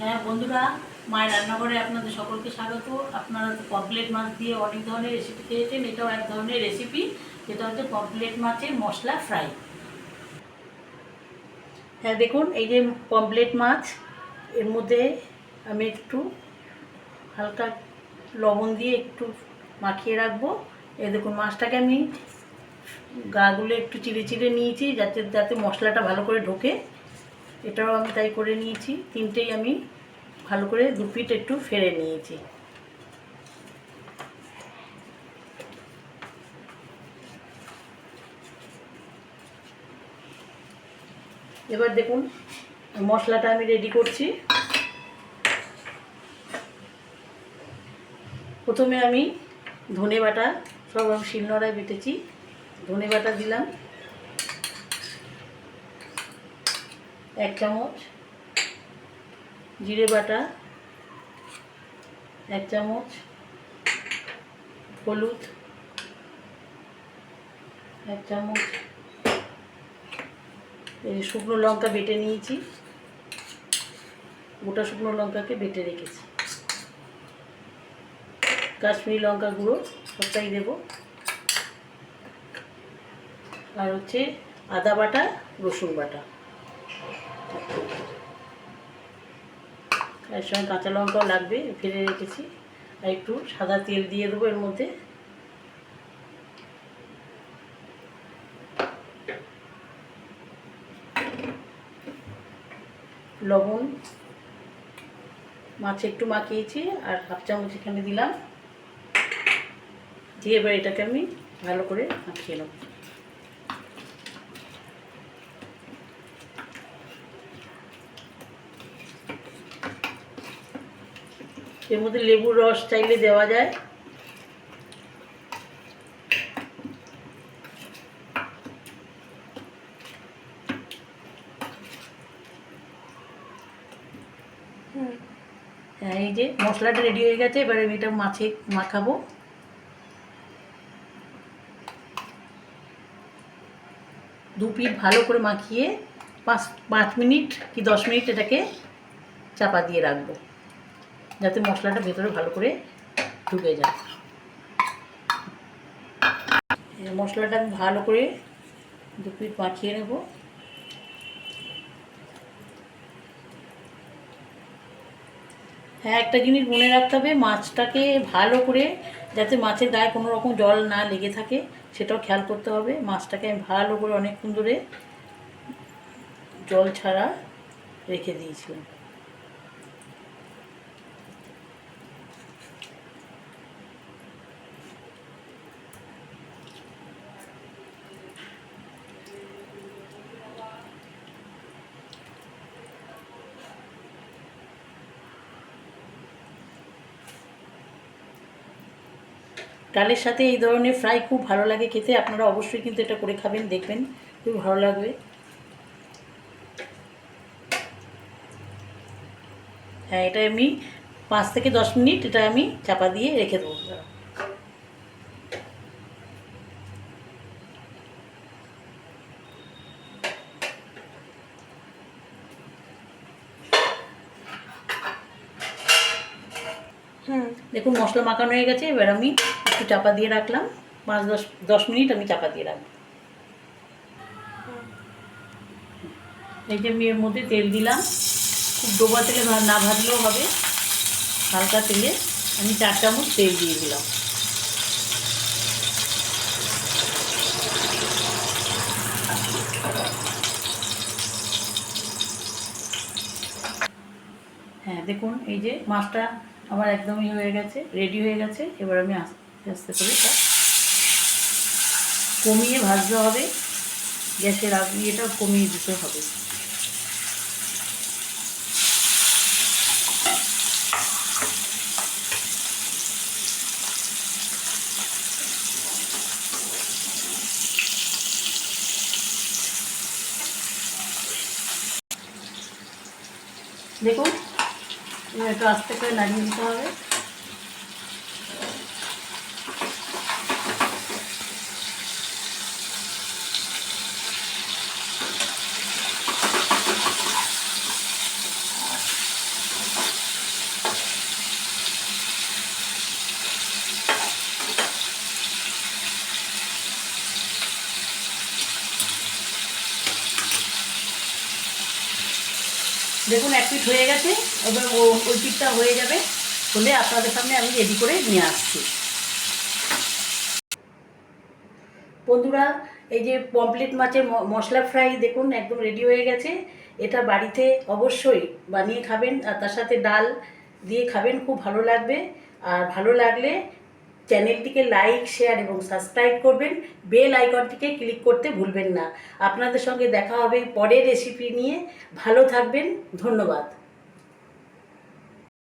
হ্যাঁ বন্ধুরা, মায়ের রান্নাঘরে আপনাদের সকলকে স্বাগত। আপনারা তো পমপ্লেট মাছ দিয়ে অনেক ধরনের রেসিপি খেয়েছেন, এটাও এক ধরনের রেসিপি যেটা হচ্ছে পমপ্লেট মাছের মশলা ফ্রাই হ্যাঁ দেখুন, এই যে পমপ্লেট মাছ, এর মধ্যে আমি একটু হালকা লবণ দিয়ে একটু মাখিয়ে রাখব। এ দেখুন, মাছটাকে আমি গাগুলো একটু চিড়ে চিড়ে নিয়েছি, যাতে যাতে মশলাটা ভালো করে ঢোকে। এটাও আমি তাই করে নিয়েছি। তিনটেই আমি ভালো করে দু পিঠ একটু ফেরে নিয়েছি। এবার দেখুন, মশলাটা আমি রেডি করছি। প্রথমে আমি ধনে বাটা, সব আমি শিলনোড়ায় বেটেছি। ধনে বাটা দিলাম। এক চামচ। জিরে বাটা, এক চামচ, হলুদ, এক চামচ, এই শুকনো লঙ্কা বেটে নিয়েছি। গোটা শুকনো লঙ্কাকে বেটে রেখেছি। কাশ্মীরি লঙ্কা গুঁড়ো সবটাই দেবো। আর হচ্ছে আদা বাটা, রসুন বাটা। এর সঙ্গে কাঁচা লঙ্কাও লাগবে ফেলে রেখেছি। আর একটু সাদা তেল দিয়ে দেবো এর মধ্যে। লবণ। মাছ একটু মাখিয়েছি, আর হাফ চামচ এখানে দিলাম। দিয়ে এবার এটাকে আমি ভালো করে মাখিয়ে নেব। এর মধ্যে লেবুর রস চাইলে দেওয়া যায়। হ্যাঁ এই যে মশলাটা রেডি হয়ে গেছে, এবার আমি এটা মাছে মাখাবো। দু পিঠ ভালো করে মাখিয়ে পাঁচ পাঁচ মিনিট কি দশ মিনিট এটাকে চাপা দিয়ে রাখব। যাতে মশলাটা ভেতরে ভালো করে ঢুকে যায়। মশলাটা আমি ভালো করে দু পিঠ মাখিয়ে নেব। হ্যাঁ একটা জিনিস মনে রাখতে হবে, মাছটাকে ভালো করে যাতে মাছের গায়ে কোনো রকম জল না লেগে থাকে, সেটাও খেয়াল করতে হবে। মাছটাকে আমি ভালো করে অনেকক্ষণ ধরে জল ছাড়া রেখে দিয়েছিলাম। ডালের সাথে এই ধরনের ফ্রাই খুব ভালো লাগে খেতে, আপনারা অবশ্যই কিন্তু এটা করে খাবেন, দেখবেন, খুব ভালো লাগবে। হ্যাঁ এটা আমি পাঁচ থেকে দশ মিনিট এটা আমি চাপা দিয়ে রেখে দেবো। দেখুন মশলা মাখানো হয়ে গেছে, এবার আমি একটু চাপা দিয়ে রাখলাম। পাঁচ, দশ দশ মিনিট আমি চাপা দিয়ে রাখব। এই যে আমি এর মধ্যে তেল দিলাম। খুব ডোবা তেলে না ভাজলেও হবে। হালকা তেলে আমি চার চামচ তেল দিয়ে দিলাম। হ্যাঁ দেখুন, এই যে মাছটা আমার একদমই হয়ে গেছে রেডি হয়ে গেছে। এবার আমি আস্তে করে এটা কমিয়ে ভাজতে হবে। গ্যাসের আগ এটা কমিয়ে দিতে হবে। দেখুন একটু আস্তে করে নাড়িয়ে দিতে হবে। দেখুন, এক পিঠ হয়ে গেছে, এবার ওই পিঠটা হয়ে যাবে হলে আপনাদের সামনে আমি রেডি করে নিয়ে আসছি। বন্ধুরা, এই যে পমপ্লেট মাছের মশলা ফ্রাই দেখুন, একদম রেডি হয়ে গেছে। এটা বাড়িতে অবশ্যই বানিয়ে খাবেন, আর তার সাথে ডাল দিয়ে খাবেন, খুব ভালো লাগবে। আর ভালো লাগলে চ্যানেলটিকে লাইক, শেয়ার এবং সাবস্ক্রাইব করবেন। বেল আইকনটিকে ক্লিক করতে ভুলবেন না। আপনাদের সঙ্গে দেখা হবে পরের রেসিপি নিয়ে। ভালো থাকবেন। ধন্যবাদ।